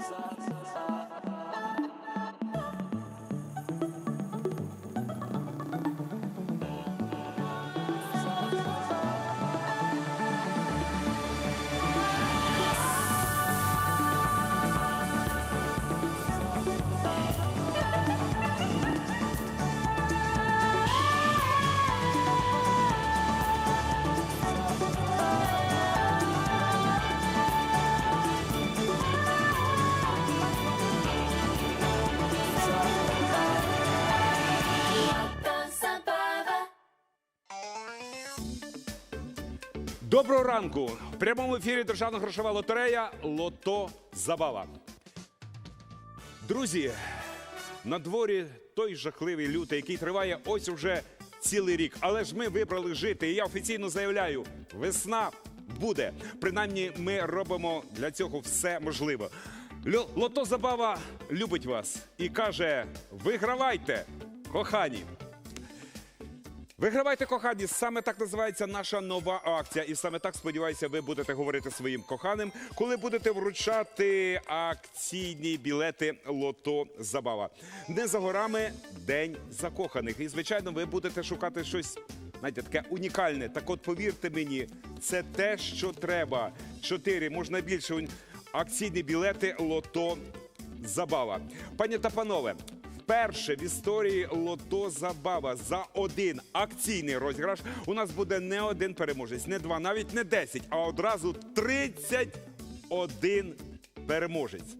Sa, sa, sa. Доброго ранку! В прямому ефірі Державна грошова лотерея Лото Забава. Друзі, на дворі той жахливий лютий, який триває ось уже цілий рік. Але ж ми вибрали жити. І я офіційно заявляю: весна буде. Принаймні, ми робимо для цього все можливе. Льо- Лото Забава любить вас і каже: вигравайте, кохані! Вигравайте кохані, саме так називається наша нова акція. І саме так сподіваюся, ви будете говорити своїм коханим, коли будете вручати акційні білети Лото Забава. Не за горами день закоханих. І звичайно, ви будете шукати щось. Знаєте, таке унікальне. Так от повірте мені, це те, що треба. Чотири, можна більше акційні білети Лото Забава. Пані та панове, Вперше в історії Лото Забава за один акційний розіграш у нас буде не один переможець, не два, навіть не 10, а одразу 31 переможець.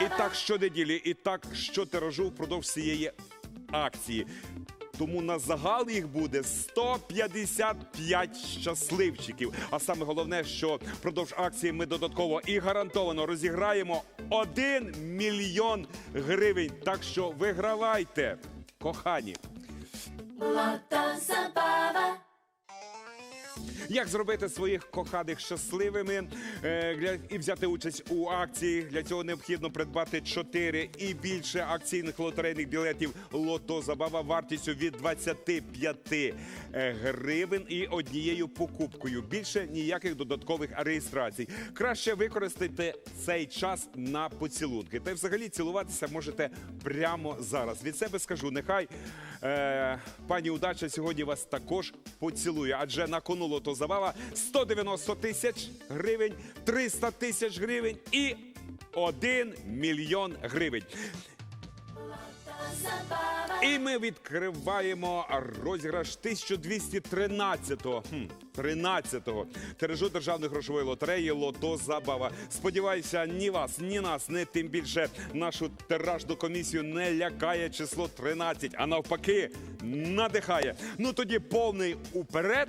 І так щонеділі, і так щотиражу впродовж цієї акції. Тому на загал їх буде 155 щасливчиків. А саме головне, що впродовж акції ми додатково і гарантовано розіграємо 1 мільйон гривень. Так що вигравайте, кохані. Lota Забава. Як зробити своїх коханих щасливими е, і взяти участь у акції? Для цього необхідно придбати 4 і більше акційних лотерейних білетів Лото Забава вартістю від 25 е, гривень і однією покупкою. Більше ніяких додаткових реєстрацій. Краще використайте цей час на поцілунки. Та й взагалі цілуватися можете прямо зараз. Від себе скажу, нехай е, пані удача сьогодні вас також поцілує, адже на кону лото забава 190 тисяч гривень, 300 тисяч гривень і 1 мільйон гривень. І ми відкриваємо розіграш 1213-го, хм, 13-го тиражу державної грошової лотереї Лото Забава. Сподіваюся, ні вас, ні нас, не тим більше нашу тиражну комісію не лякає число 13, а навпаки, надихає. Ну тоді повний уперед.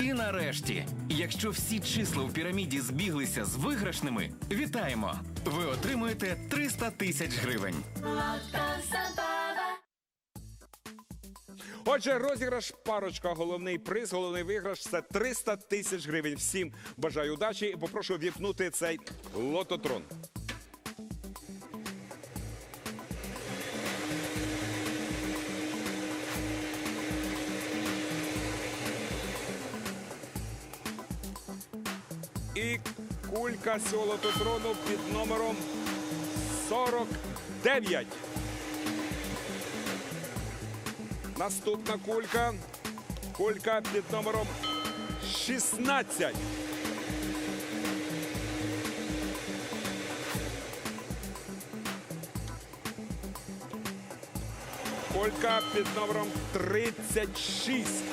І нарешті, якщо всі числа у піраміді збіглися з виграшними, вітаємо! Ви отримуєте 300 тисяч гривень. Отже, розіграш парочка. Головний приз, головний виграш це 300 тисяч гривень. Всім бажаю удачі і попрошу віпнути цей лототрон. І кулька цього лототрону під номером 49. Наступна кулька. Кулька під номером 16. Кулька під номером 36.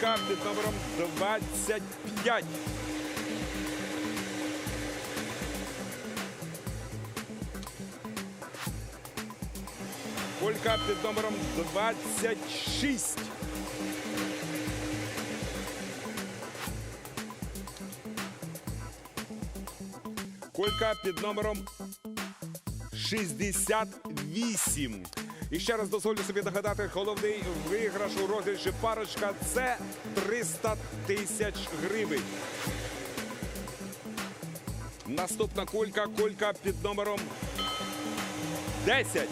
Колька під номером 25. Колька під номером 26. Колька під номером 68. І ще раз дозволю собі нагадати, головний виграш у розіграші парочка це 300 тисяч гривень. Наступна кулька, кулька під номером 10.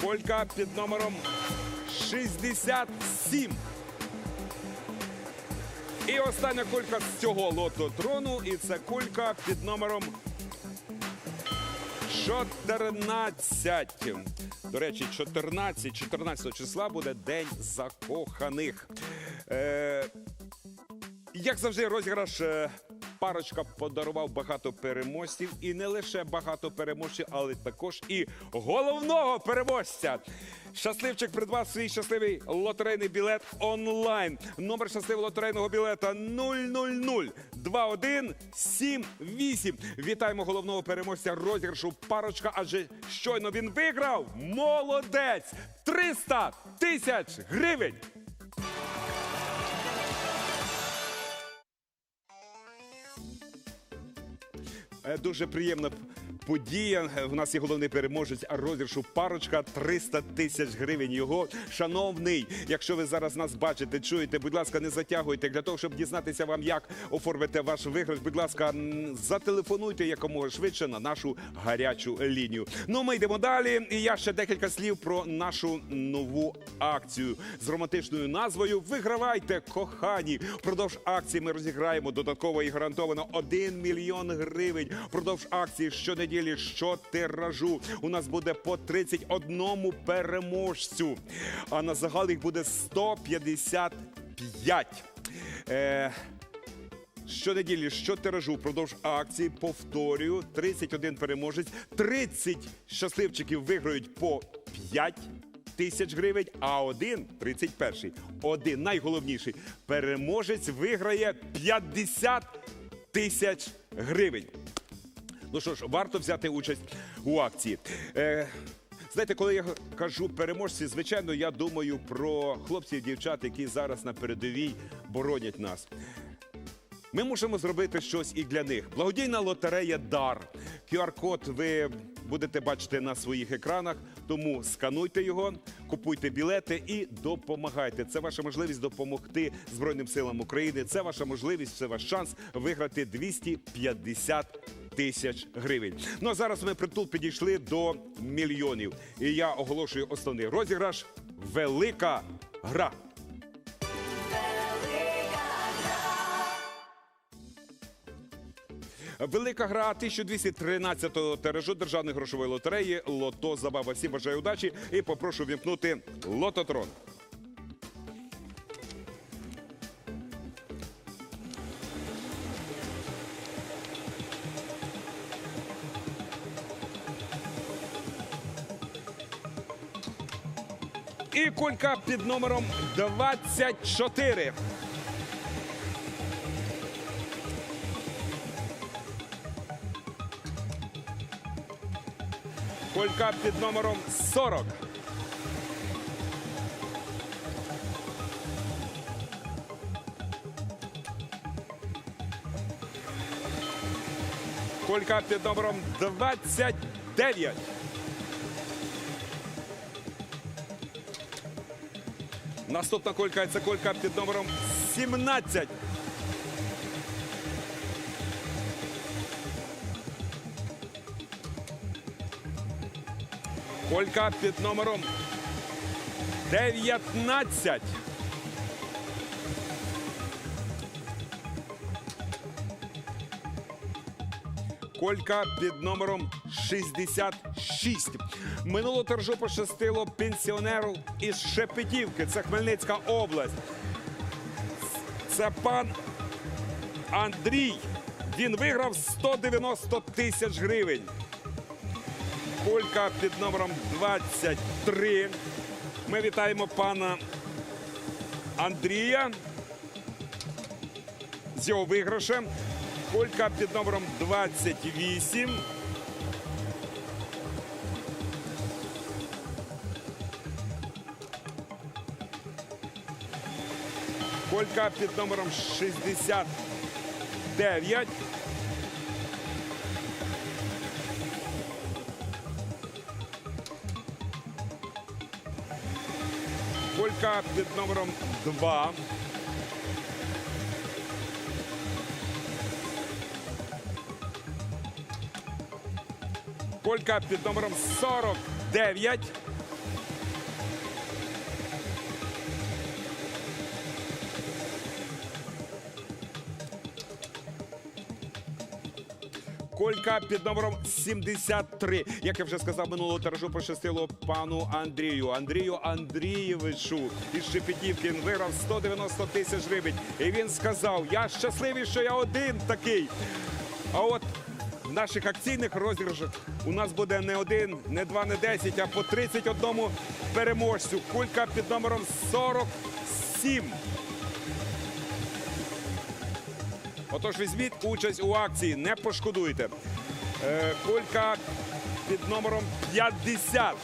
Колька під номером 67. І остання кулька з цього лототрону, і це кулька під номером 14. До речі, 14, 14 числа буде День закоханих. Е, як завжди, розіграш е, парочка подарував багато переможців. І не лише багато переможців, але також і головного переможця. Щасливчик придбав свій щасливий лотерейний білет онлайн. Номер щасливого лотерейного білета 000-2178. Вітаємо головного переможця розіграшу парочка, адже щойно він виграв. Молодець! 300 тисяч гривень! Дуже приємна подія. Е, В нас є головний переможець розіграшу парочка 300 тисяч гривень. Його шановний. Якщо ви зараз нас бачите, чуєте, будь ласка, не затягуйте. Для того, щоб дізнатися вам, як оформити ваш виграш, будь ласка, зателефонуйте якомога швидше на нашу гарячу лінію. Ну, ми йдемо далі. І я ще декілька слів про нашу нову акцію з романтичною назвою Вигравайте, кохані. Впродовж акції ми розіграємо додатково і гарантовано 1 мільйон гривень. Впродовж акції щонеділі, щотиражу. У нас буде по 31 переможцю. А на загал їх буде 155. Е, Щонеділі, щотиражу, впродовж акції, повторюю, 31 переможець, 30 щасливчиків виграють по 5 тисяч гривень, а один, 31-й, один найголовніший переможець виграє 50 тисяч гривень. Ну що ж, варто взяти участь у акції. Е, знаєте, коли я кажу переможці, звичайно, я думаю про хлопців і дівчат, які зараз на передовій боронять нас. Ми можемо зробити щось і для них. Благодійна лотерея Дар. QR-код ви будете бачити на своїх екранах, тому скануйте його, купуйте білети і допомагайте. Це ваша можливість допомогти Збройним силам України. Це ваша можливість, це ваш шанс виграти 250 тисяч гривень. Ну а зараз ми притул підійшли до мільйонів. І я оголошую основний розіграш Велика гра. Велика гра 1213-го тиражу державної грошової лотереї Лото Забава. Всім бажаю удачі і попрошу вімкнути лототрон. Кулька під номером 24. Колька під номером 40. Колька під номером 29. Наступна колька це колька під номером 17. Колька під номером 19. Колька під номером 66. Минуло торжу пощастило пенсіонеру із Шепетівки. Це Хмельницька область. Це пан Андрій. Він виграв 190 тисяч гривень. Кулька під номером 23. Ми вітаємо пана Андрія з його виграшем. Кулька під номером 28. Колька під номером 69. Колька під номером 2. Колька під номером 49. Колька під номером 73. Як я вже сказав, минулого тиражу пощастило пану Андрію. Андрію Андрійовичу із Шепетівки виграв 190 тисяч гривень. І він сказав: Я щасливий, що я один такий. А от в наших акційних розіграшах у нас буде не один, не два, не десять, а по 31 переможцю. Кулька під номером 47. Отож, візьміть участь у акції, не пошкодуйте. Е, кулька під номером 50.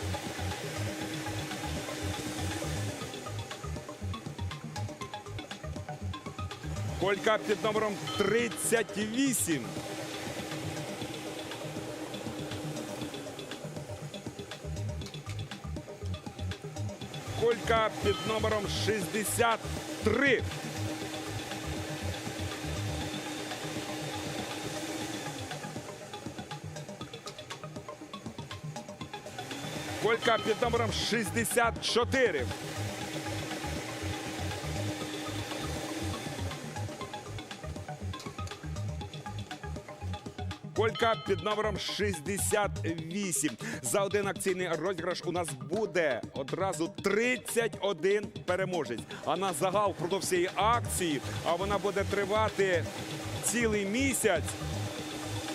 Колька під номером 38. Колька під номером 63. Колька під номером 64. Колька під номером 68. За один акційний розіграш у нас буде одразу 31 переможець. А на загал впродовж цієї акції, а вона буде тривати цілий місяць.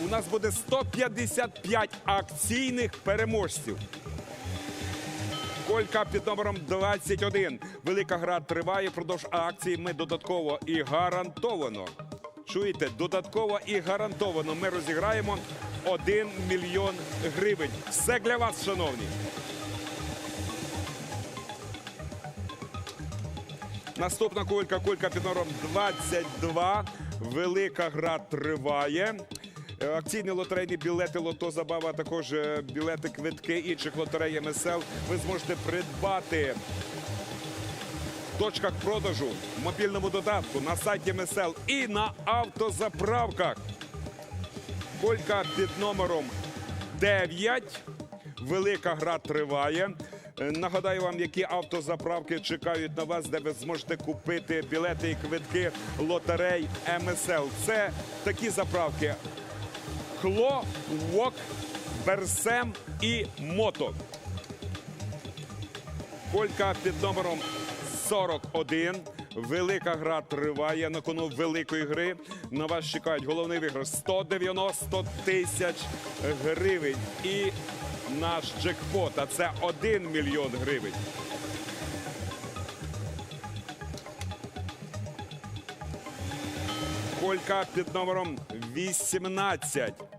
У нас буде 155 акційних переможців. Колька під номером 21. Велика гра триває. Впродовж акції ми додатково і гарантовано. Чуєте, додатково і гарантовано ми розіграємо 1 мільйон гривень. Все для вас, шановні. Наступна кулька, кулька під номером 22. Велика гра триває. Е, Акційні лотерейні білети Лото Забава, а також е, білети квитки інших лотерей МСЛ ви зможете придбати в точках продажу, в мобільному додатку, на сайті МСЛ і на автозаправках. Колька під номером 9. Велика гра триває. Е, Нагадаю вам, які автозаправки чекають на вас, де ви зможете купити білети і квитки лотерей МСЛ. Це такі заправки: Кло, Вок, Берсем і Мото. Колька під номером 41. Велика гра триває на кону великої гри. На вас чекають головний виграш 190 тисяч гривень. І наш джекпот, а це 1 мільйон гривень. Колька під номером 18.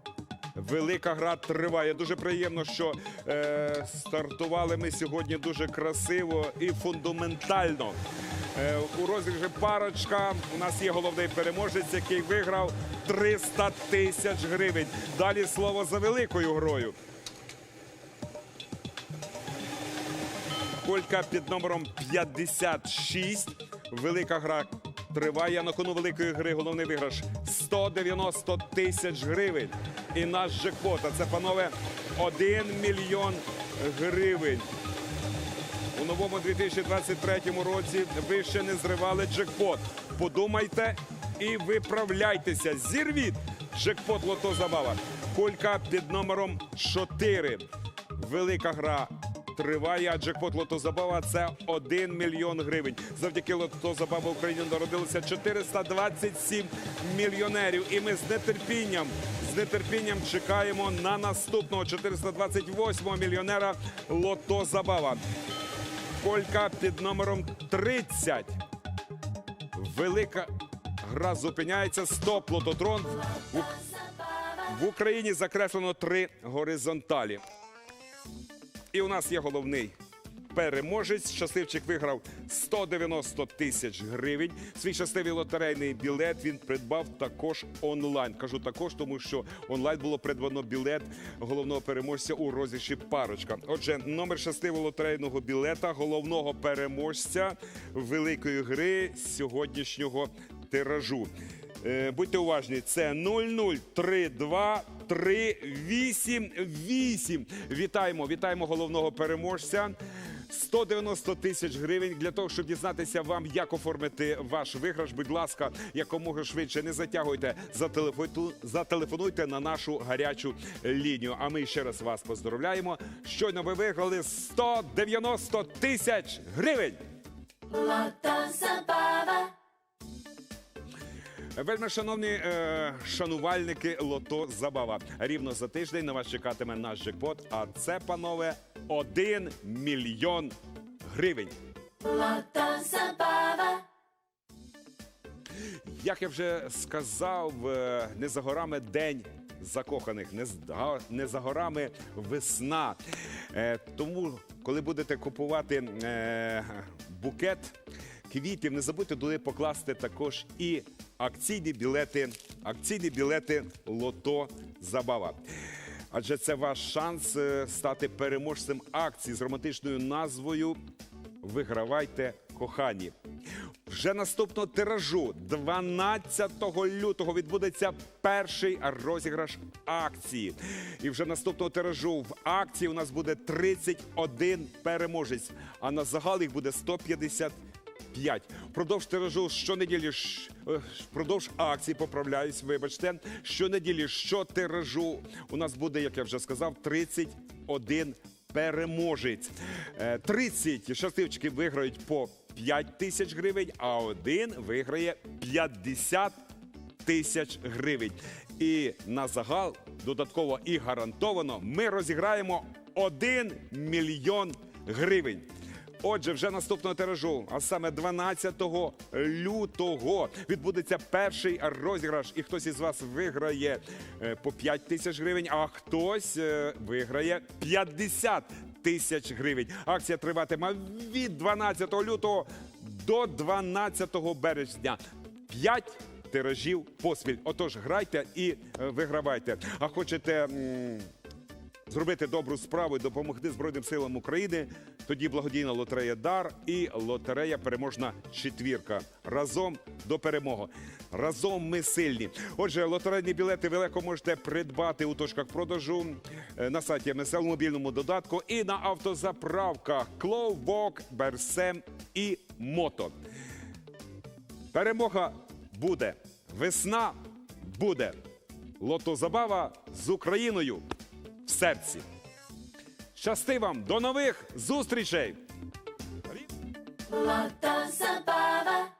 Велика гра триває. Дуже приємно, що е, стартували ми сьогодні дуже красиво і фундаментально. Е, у розіграші парочка. У нас є головний переможець, який виграв 300 тисяч гривень. Далі слово за великою грою. Колька під номером 56. Велика гра триває на кону великої гри. Головний виграш 190 тисяч гривень. І наш джекпот, це, панове, 1 мільйон гривень. У новому 2023 році ви ще не зривали джекпот. Подумайте і виправляйтеся. Зірвіть джекпот Лото Забава. Кулька під номером 4. Велика гра триває, а джекпот лотозабава це 1 мільйон гривень. Завдяки лотозабава в Україні народилося 427 мільйонерів. І ми з нетерпінням, з нетерпінням чекаємо на наступного 428 мільйонера лотозабава. Колька під номером 30. Велика гра зупиняється. Стоп, лототрон. В Україні закреслено три горизонталі. І у нас є головний переможець. Щасливчик виграв 190 тисяч гривень. Свій щасливий лотерейний білет він придбав також онлайн. Кажу також, тому що онлайн було придбано білет головного переможця у розіграші парочка. Отже, номер щасливого лотерейного білета38 переможця великої гри сьогоднішнього тиражу. Е, Будьте уважні, це 0032388. Вітаємо, вітаємо головного переможця. 190 тисяч гривень для того, щоб дізнатися вам, як оформити ваш виграш. Будь ласка, якомога швидше не затягуйте. Зателефонуйте, на нашу гарячу лінію. А ми ще раз вас поздоровляємо. Щойно ви виграли 190 тисяч гривень. Lotto Забава. Вельми шановні е, шанувальники Лото Забава. Рівно за тиждень на вас чекатиме наш джекпот. А це, панове, 1 мільйон гривень. Lotto Забава. Як я вже сказав, е, не за горами день закоханих, не, за- не за горами весна. Е, Тому, коли будете купувати е, букет квітів, не забудьте туди покласти також і акційні білети, акційні білети Лото Забава. Адже це ваш шанс е, стати переможцем акції з романтичною назвою Вигравайте кохані. Вже наступного тиражу 12 лютого відбудеться перший розіграш акції. І вже наступного тиражу в акції у нас буде 31 переможець, а на загал їх буде 155. Впродовж тиражу щонеділі е, впродовж акції поправляюсь, вибачте. Щонеділі щотиражу у нас буде, як я вже сказав, 31 переможець. Е, 30 щасливчиків виграють по 5 тисяч гривень, а один виграє 50 тисяч гривень. І на загал додатково і гарантовано ми розіграємо 1 мільйон гривень. Отже, вже наступного тиражу, а саме 12 лютого, відбудеться перший розіграш, і хтось із вас виграє е, по 5 тисяч гривень, а хтось е, виграє 50 тисяч гривень. Акція триватиме від 12 лютого до 12 березня. 5 тиражів поспіль. Отож, грайте і е, вигравайте. А хочете. зробити добру справу і допомогти Збройним силам України. Тоді благодійна лотерея Дар і лотерея Переможна четвірка. Разом до перемоги. Разом ми сильні. Отже, лотерейні білети ви легко можете придбати у точках продажу е, на сайті МСЛ, в мобільному додатку і на автозаправках Кловбок, Берсем і Мото. Перемога буде. Весна буде. Лотозабава з Україною в серці. Щасти вам! До нових зустрічей! Lotto Забава.